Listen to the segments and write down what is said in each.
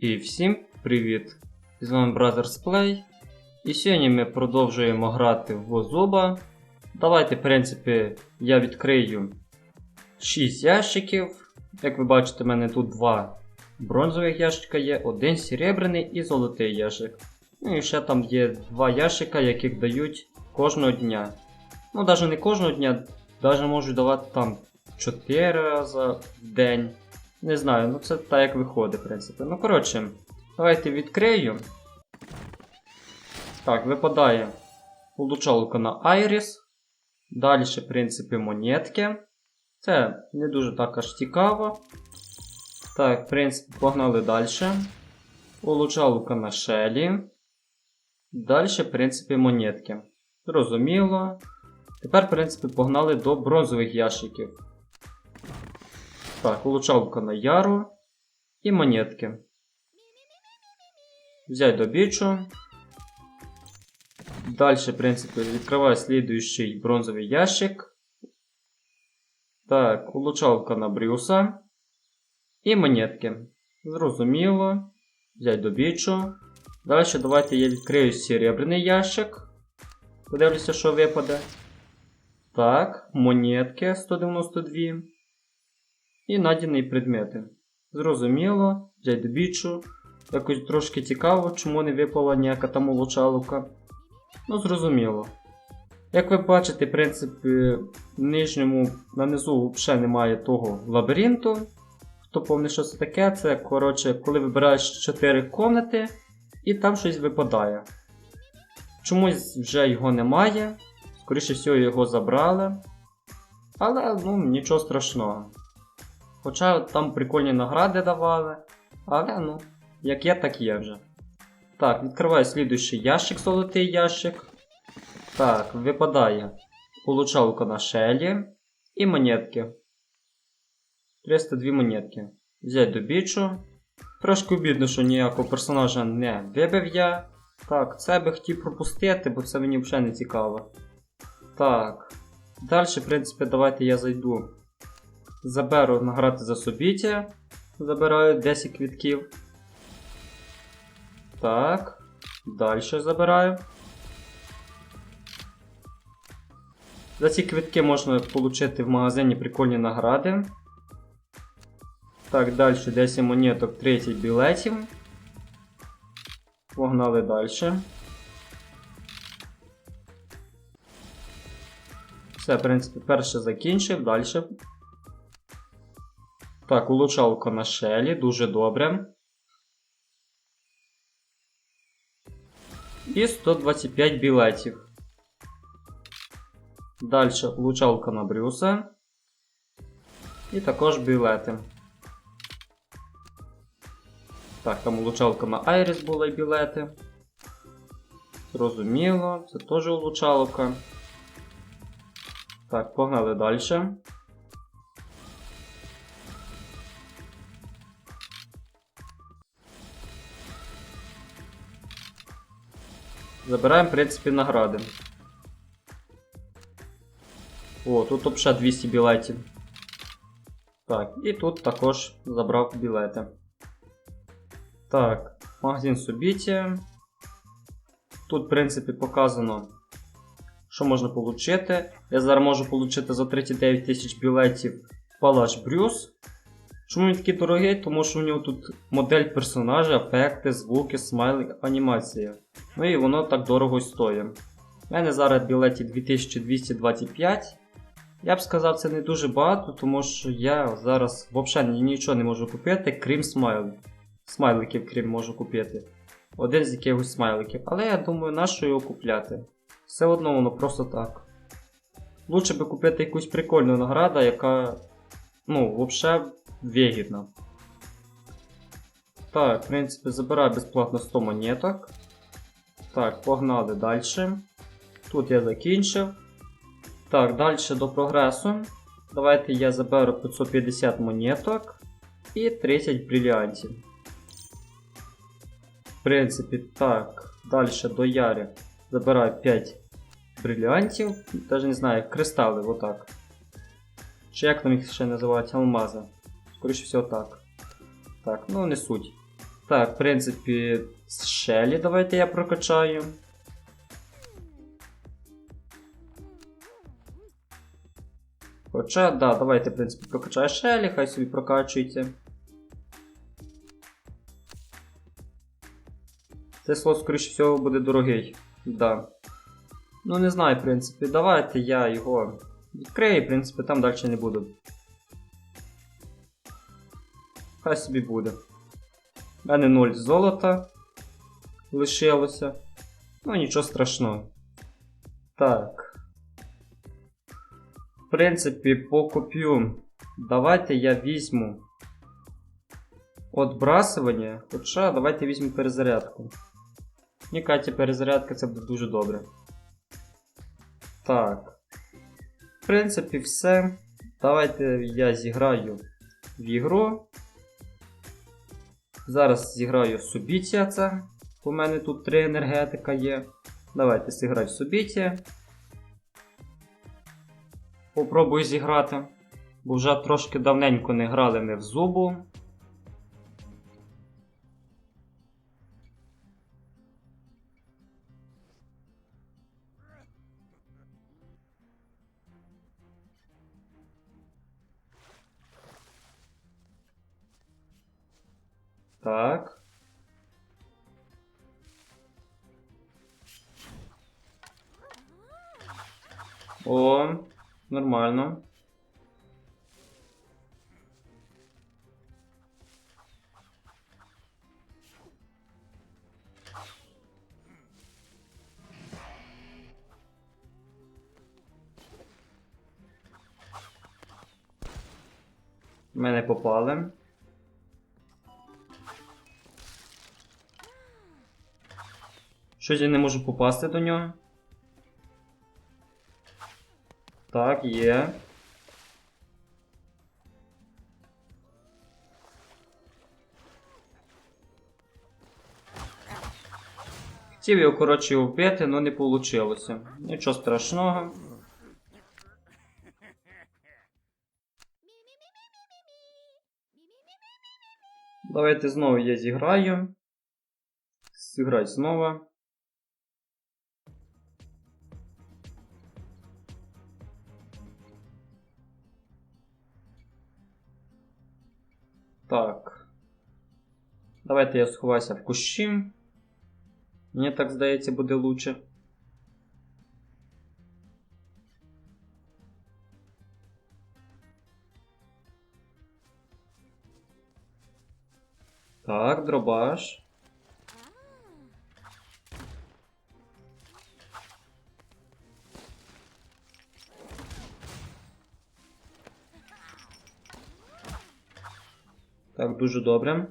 І всім привіт! З вами Brothers Play. І сьогодні ми продовжуємо грати в Зуба. Давайте, в принципі, я відкрию 6 ящиків. Як ви бачите, в мене тут два бронзових ящика є, один серебряний і золотий ящик. Ну і ще там є два ящика, яких дають кожного дня. Ну, навіть не кожного дня, навіть можуть давати там 4 рази в день. Не знаю, ну це так як виходить, в принципі. Ну, коротше, давайте відкрию. Так, випадає получалка на Айріс. Далі, в принципі, монетки. Це не дуже так аж цікаво. Так, в принципі, погнали далі. Получалка на Шелі. Далі, в принципі, монетки. Зрозуміло. Тепер, в принципі, погнали до бронзових ящиків. Так, улучшалка на яру і монетки. Взять добічу. Дальше, в принципі, відкриваю слідуючий бронзовий ящик. Так, улучшалка на Брюса. І монетки. Зрозуміло. Взять добічу. Далі давайте я відкрию серебряний ящик. Подивлюся, що випаде. Так, монетки 192. І надяні предмети. Зрозуміло, взять добічу. Якось трошки цікаво, чому не випала ніяка там улучалка. Ну, зрозуміло. Як ви бачите, в принципі, в нижньому на низу взагалі немає того лабіринту. Хто помне, що це таке, це коротше, коли вибираєш 4 комнати і там щось випадає. Чомусь вже його немає. Скоріше всього, його забрали. Але ну, нічого страшного. Хоча там прикольні награди давали. Але ну, як є, так є вже. Так, відкриваю слідуючий ящик, золотий ящик. Так, випадає получалка на шелі і монетки. 302 монетки. Взять добічу. Трошки обідно, що ніякого персонажа не вибив я. Так, це би хотів пропустити, бо це мені взагалі не цікаво. Так. Далі, в принципі, давайте я зайду. Заберу награти за собіття. Забираю 10 квітків. Так. Далі забираю. За ці квітки можна отримати в магазині прикольні награди. Так, далі 10 монеток, 30 білетів. Погнали далі. Все, в принципі, перше закінчив, далі. Так, улучшалка на шелі, дуже добре. І 125 білетів. Далі улучшалка на Брюса. І також білети. Так, там улучшалка на Айріс була і білети. Зрозуміло, це теж улучшалка. Так, погнали далі. Забираємо, в принципі, награди. О, тут взагалі 200 білетів. Так, і тут також забрав білети. Так, магазин Субіті. Тут, в принципі, показано, що можна отримати. Я зараз можу отримати за 39 тисяч білетів Палаш Брюс. Чому він такий дорогий? Тому що у нього тут модель персонажа, ефекти, звуки, смайлик, анімація. Ну і воно так дорого стоїть. У мене зараз білетів 2225. Я б сказав, це не дуже багато, тому що я зараз взагалі нічого не можу купити, крім смайлик. Смайликів, крім можу купити. Один з якихось смайликів. Але я думаю, на що його купляти? Все одно воно просто так. Лучше би купити якусь прикольну награду, яка, ну, взагалі вигідна. Так, в принципі, забираю безплатно 100 монеток. Так, погнали далі. Тут я закінчив. Так, далі до прогресу. Давайте я заберу 550 монеток і 30 бриллиантів. В принципі, так, далі до Ярі забираю 5 бриллиантів. Навіть не знаю, кристали, отак. Чи як там їх ще називають алмази? Скоріше всього так. Так, ну не суть. Так, в принципі, з Шелі давайте я прокачаю. Хоча, да, давайте, в принципі, прокачаю Шелі, хай собі прокачується. Цей слот, скоріше всього, буде дорогий. Да. Ну, не знаю, в принципі, давайте я його відкрию, в принципі, там далі не буду. Хай собі буде. У мене 0 золота лишилося. Ну, нічого страшного. Так. В принципі, по коп'ю. Давайте я візьму отбрасування. Хоча давайте візьмемо перезарядку. Мені кажеться, перезарядка це буде дуже добре. Так. В принципі, все. Давайте я зіграю в ігру. Зараз зіграю Субіття це. У мене тут три енергетика є. Давайте зіграю Субіття. Попробую зіграти. Бо вже трошки давненько не грали ми в зубу. Так. О, нормально. Мене попали. Щось я не можу попасти до нього. Так, є. Хотів його, коротше, вбити, але не вийшло. Нічого страшного. Давайте знову я зіграю. Зіграй знову. Давайте я сховаюся в кущі. Мені так здається, буде лучше. Так, дробаш. Так, дуже добре.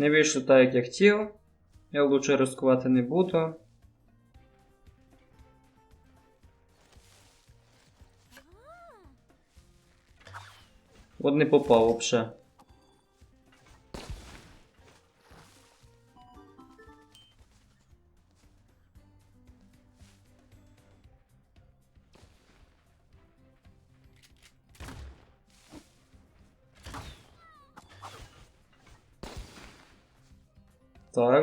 Не вийшло так, як я хотів. Я лучше рискувати не буду. От не попав вообще.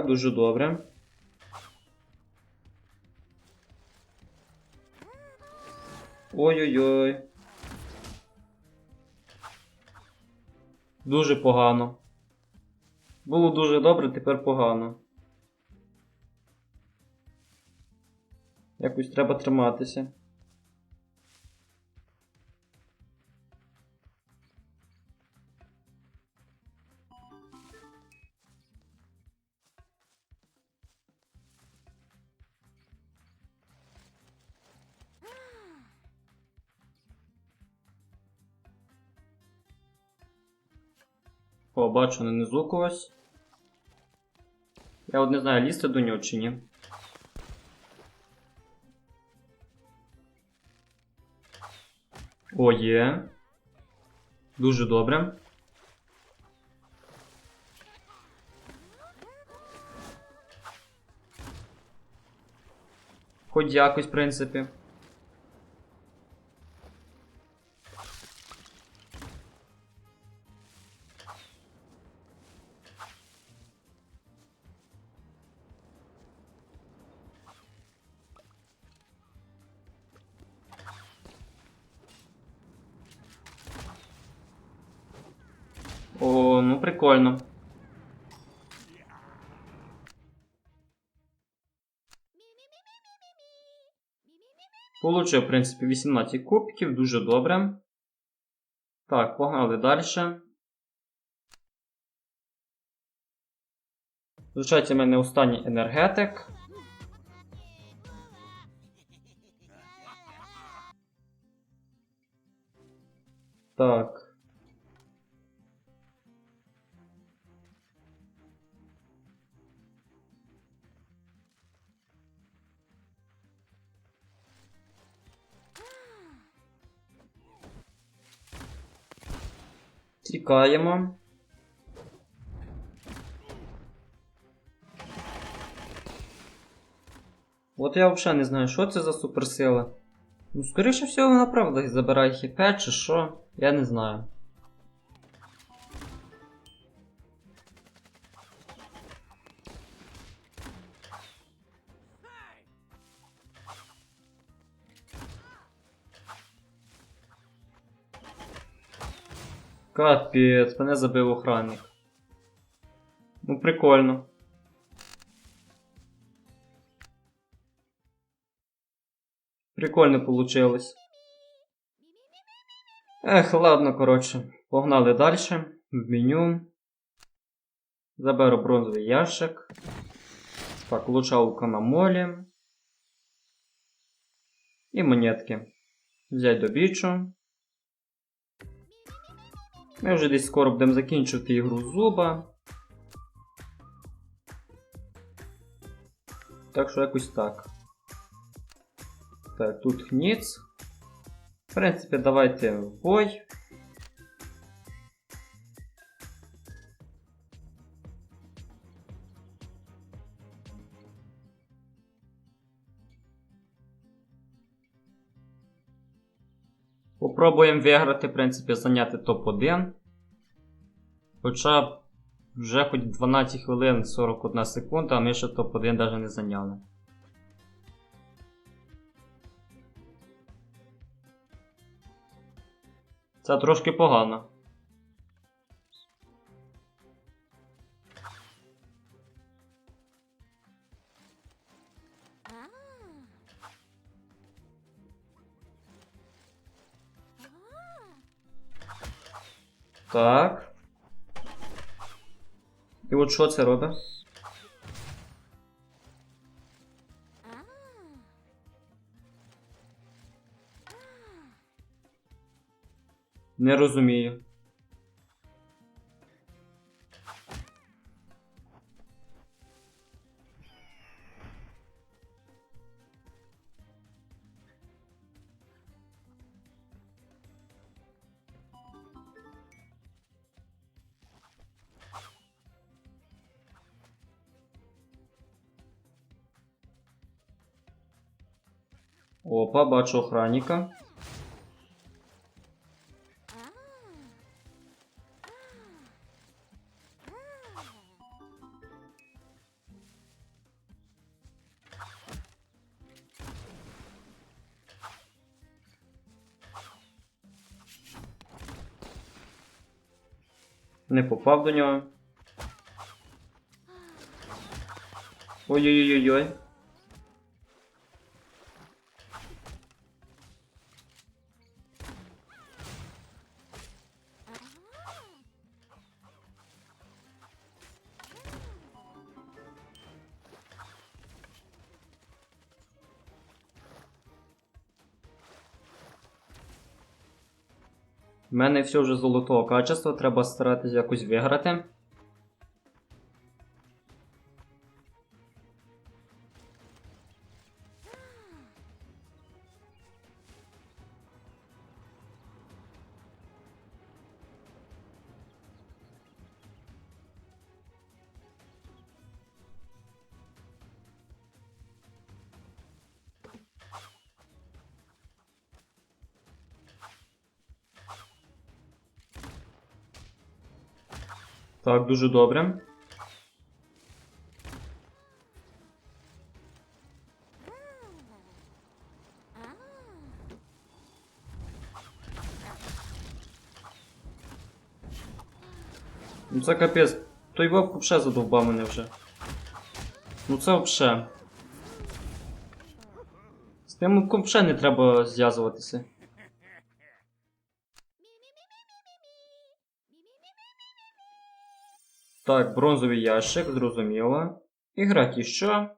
Дуже добре. Ой-ой-ой. Дуже погано. Було дуже добре, тепер погано. Якось треба триматися. Бачу на низу когось. Я от не знаю, лізти до нього чи ні. О, є. Дуже добре. Хоч якось, в принципі. Получив, в принципі, 18 кубків, дуже добре. Так, погнали далі. Звичайно, в мене останній енергетик. Так. Тікаємо. От я взагалі не знаю, що це за суперсила. Ну, скоріше всього, вона правда забирає хіпе чи що, я не знаю. Капець, мене забив охранник. Ну, прикольно. Прикольно получилось. Ех, ладно, коротше. Погнали далі. В меню. Заберу бронзовий ящик. Так, лучалка на молі. І монетки. Взять до бічу. Ми вже десь скоро будемо закінчувати ігру зуба. Так що якось так. Так, тут хніц. В принципі, давайте в бой. Попробуємо виграти, в принципі, зайняти топ-1. Хоча вже хоч 12 хвилин 41 секунда, а ми ще топ-1 навіть не зайняли. Це трошки погано. Так. І от що це робить? Не розумію. Опа, бачу охранника. Не попав до нього. Ой-ой-ой-ой. У мене все вже золотого качества, треба старатися якось виграти. Так, дуже добре. Ну це капець. Той вовк вообще задовбав мене вже. Ну це вообще. З тим вовком вообще не треба зв'язуватися. Так, бронзовий ящик, зрозуміло. Іграти що?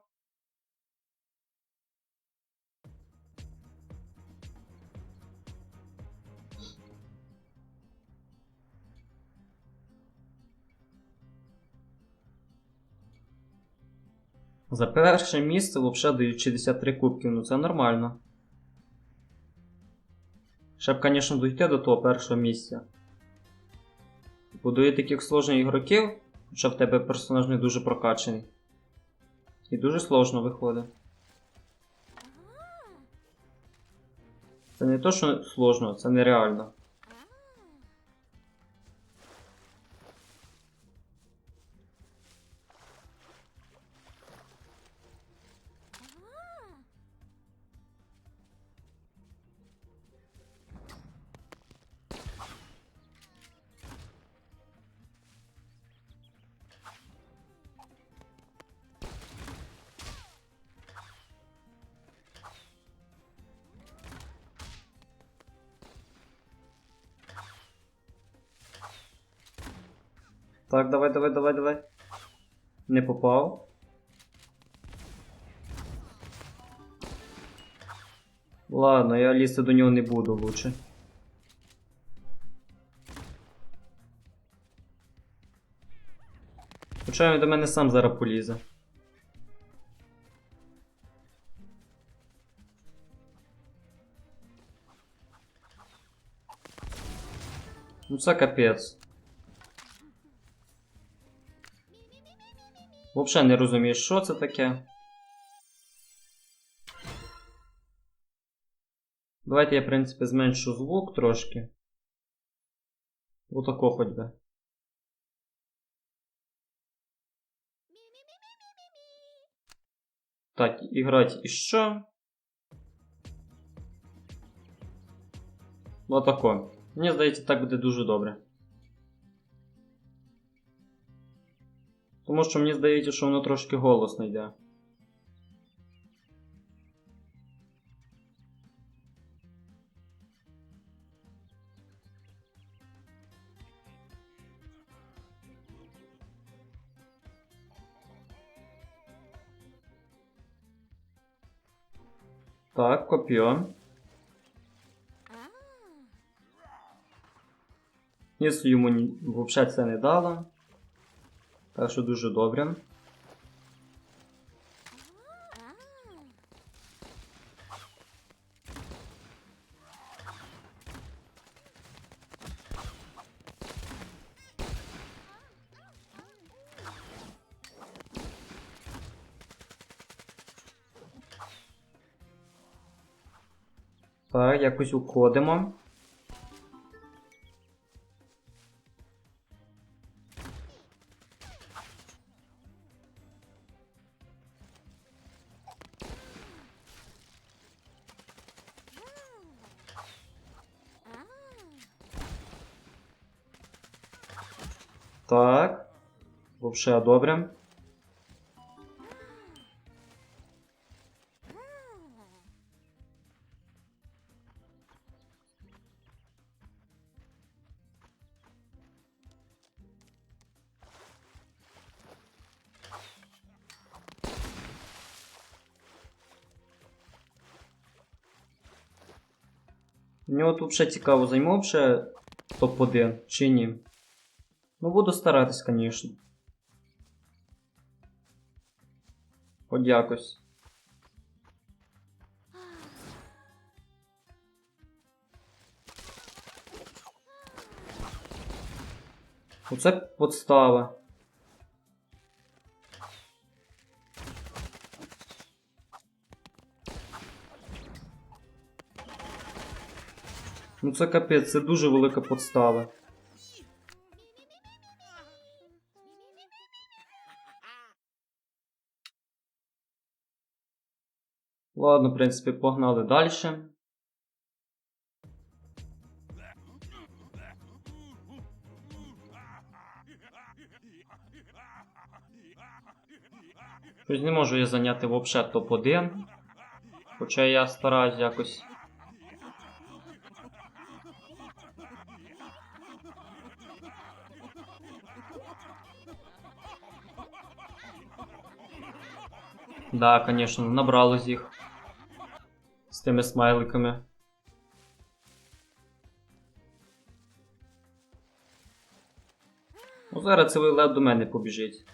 За перше місце взагалі дають 63 кубків, ну це нормально. Ще б, звісно, дойти до того першого місця. Будує таких сложних ігроків, хоча в тебе персонаж не дуже прокачаний. І дуже сложно виходить. Це не то, що сложно, це нереально. Так, давай, давай, давай, давай. Не попав. Ладно, я лізти до нього не буду лучше. Хоча він до мене сам зараз полізе. Ну це капець. Взагалі не розумію, що це таке. Давайте я, в принципі, зменшу звук трошки. Отако хоч би. Так, іграти і що? Отако. Мені здається, так буде дуже добре. Тому що мені здається, що воно трошки голосно йде. Так, коп'є. Якщо йому взагалі це не дало. Що дуже добре. Так, якось уходимо. Так. Вообще добре. Мені от взагалі цікаво, займу ще топ-1 чи ні. Ну, буду старатись, звісно. Хоч якось. Оце подстава. Ну це капець, це дуже велика подстава. Ладно, в принципі, погнали далі. Щось не можу я зайняти взагалі топ-1. Хоча я стараюсь якось. Да, конечно, набралось їх. З тими смайликами. Ну, зараз цілий лед до мене побіжить.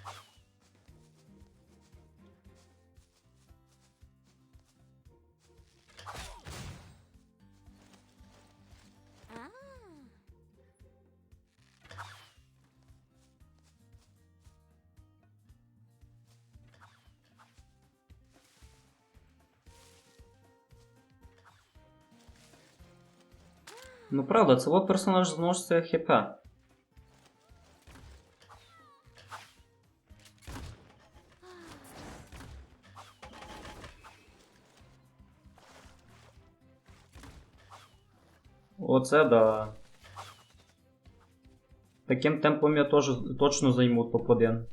Ну правда, цього персонаж зноситься хп. Оце да. Таким темпом я теж точно займу топ-1.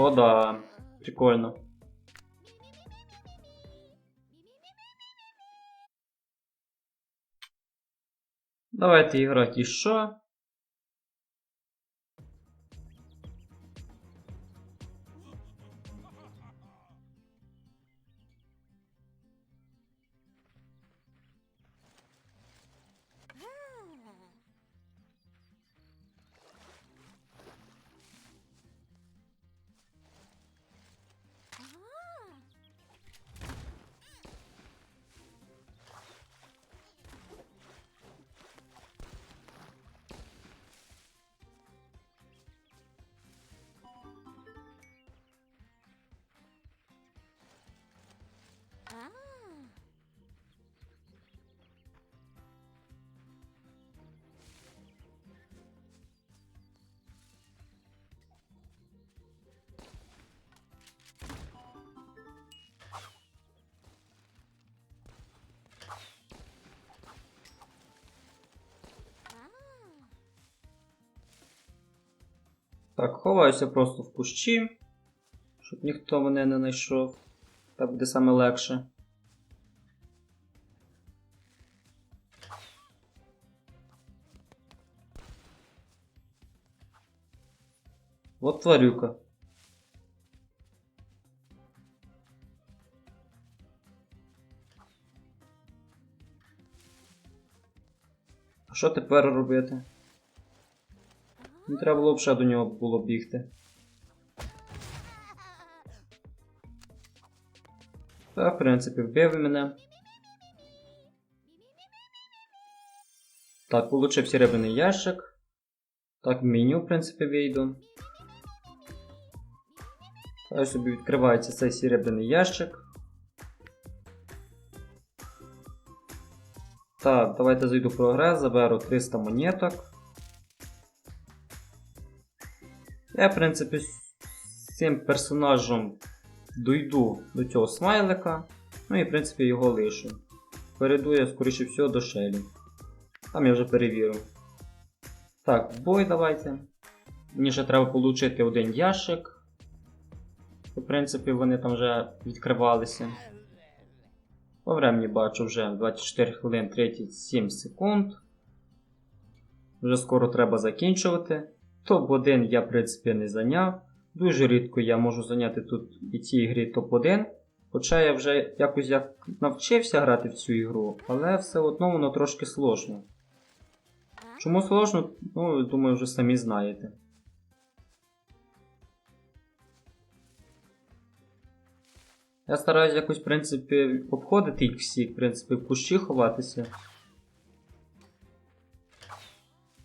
О, да. Прикольно. Давайте играть еще. Так, ховаюся просто в кущі, щоб ніхто мене не знайшов. Так буде саме легше. Вот тварюка. А що тепер робити? Не треба було б ще до нього було бігти. Так, в принципі, вбив мене. Так, получив серебряний ящик. Так, в меню, в принципі, вийду. Хай собі відкривається цей серебряний ящик. Так, давайте зайду в прогрес, заберу 300 монеток. Я, в принципі, з цим персонажем дойду до цього смайлика. Ну і, в принципі, його лишу. Перейду я, скоріше всього, до Шелі. Там я вже перевірю. Так, бой давайте. Мені ще треба отримати один ящик. В принципі, вони там вже відкривалися. По времені бачу вже 24 хвилин 37 секунд. Вже скоро треба закінчувати. Топ-1 я, в принципі, не зайняв. Дуже рідко я можу зайняти тут і цій грі топ-1. Хоча я вже якось як навчився грати в цю ігру, але все одно воно трошки сложно. Чому сложно? Ну, думаю, вже самі знаєте. Я стараюсь якось, в принципі, обходити їх всі, в принципі, в кущі ховатися.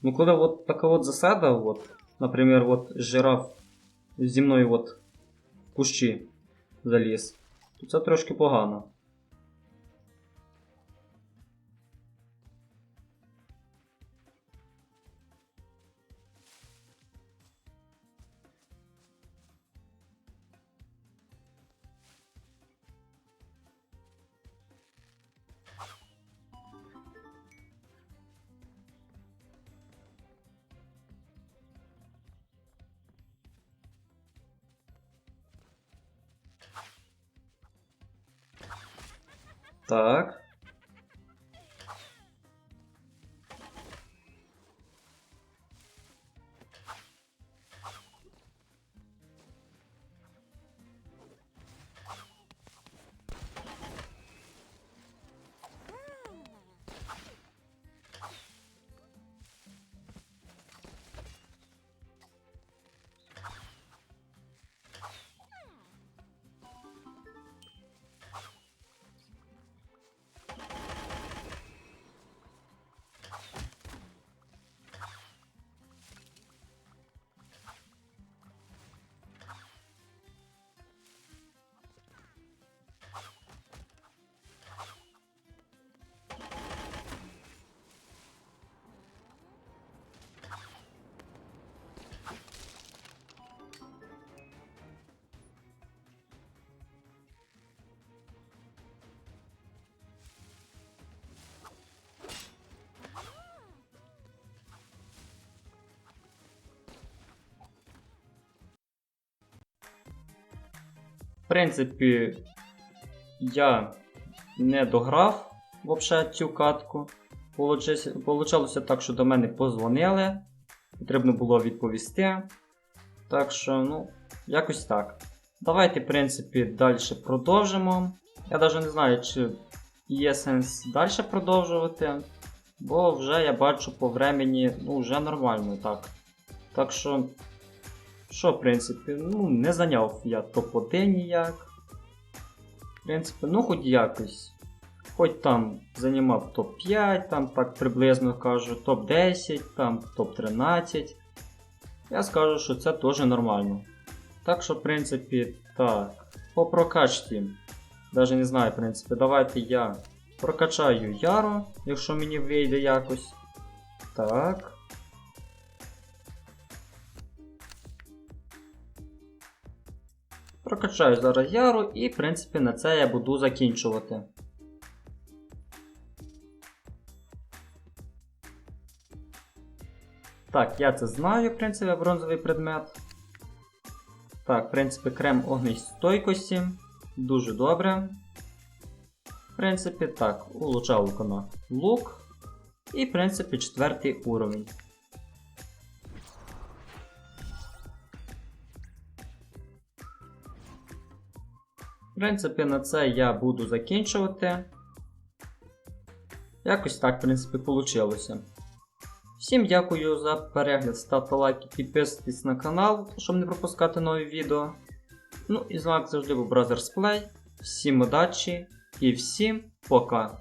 Ну, когда вот такая вот засада, вот, например, вот жираф земной вот кущі заліз, то це трошки погано. Так. В принципі, я не дограв взагалі цю катку. Получалося так, що до мене позвонили. Потрібно було відповісти. Так що, ну, якось так. Давайте, в принципі, далі продовжимо. Я навіть не знаю, чи є сенс далі продовжувати. Бо вже я бачу по времені, ну, вже нормально так. Так що, що, в принципі, ну, не зайняв я топ-1 ніяк. В принципі, ну хоч якось. Хоч там займав топ-5, там так приблизно кажу, топ-10, там топ-13. Я скажу, що це теж нормально. Так що, в принципі, так. По прокачці. Даже не знаю, в принципі, давайте я прокачаю Яру, якщо мені вийде якось. Так. Прокачаю зараз Яру і, в принципі, на це я буду закінчувати. Так, я це знаю, в принципі, бронзовий предмет. Так, в принципі, крем огнестойкості. Дуже добре. В принципі, так, улучшалка на лук. І, в принципі, четвертий уровень. Принципі, на це я буду закінчувати. Якось так, в принципі, вийшло. Всім дякую за перегляд, ставте лайки, підписуйтесь на канал, щоб не пропускати нові відео. Ну і з вами завжди був Brothers Play. Всім удачі і всім пока!